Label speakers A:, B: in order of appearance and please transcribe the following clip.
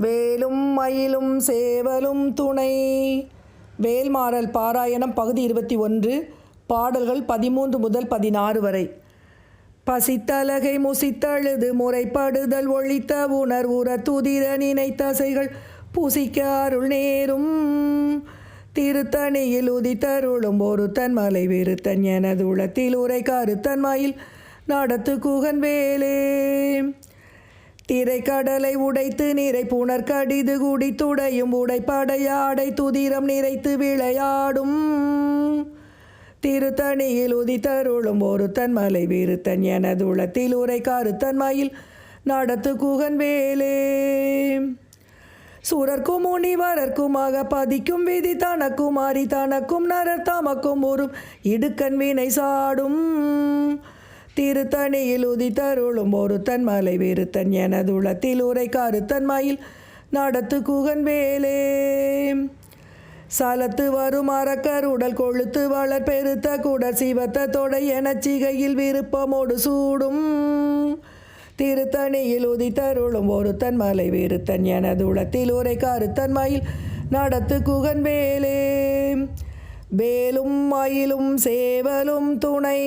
A: வேலும் மயிலும் சேவலும் துணை. வேல்மாறல் பாராயணம் பகுதி இருபத்தி ஒன்று பாடல்கள் பதிமூன்று முதல் பதினாறு வரை. பசித்தலகை முசித்தழுது முறைப்படுதல் ஒழித்த உணர்வுற துதிர நினைத்தசைகள் பூசிக்க அருள் நேரும். திருத்தணியில் உதித்தருளும் ஒருத்தன் மலை வெறுத்தன் எனது உளத்தில் உரை கருத்தன் மயில். நடத்து குகன் வேலே. திரைக்கடலை உடைத்து நிறை புனர் கடிது குடித்துடையும் உடைப்படையாடை துதிரம் நிறைத்து விளையாடும். திருத்தணியில் உதித்தருளும் ஒருத்தன் மலை விருத்தன் எனது உளத்தில் உரை கருத்தன் மயில் நடத்து குகன் வேலே. சூரர்க்கும் முனிவரர்க்குமாக பதிக்கும் விதி தனக்கும் அரி தனக்கும் நரர் தமக்கும் ஒரு இடுக்கன் வினை சாடும். திருத்தணியில் உதித்தருளும் ஒருத்தன் மலை விருத்தன் எனது உளத்தில் உரை கருத்தன் மயில் நடத்து குகன் வேலே. சலத்து வரும் அரக்கர் உடல் கொழுத்து வளர் பெருத்த குடர் சிவத்த தொடை எனச் சிகையில் விருப்பமோடு சூடும். திருத்தணியில் உதித்தருளும் ஒருத்தன் மலை விருத்தன் எனது உளத்தில் உரை கருத்தன் மயில் நடத்து குகன் வேலே. வேலும் மயிலும் சேவலும் துணை.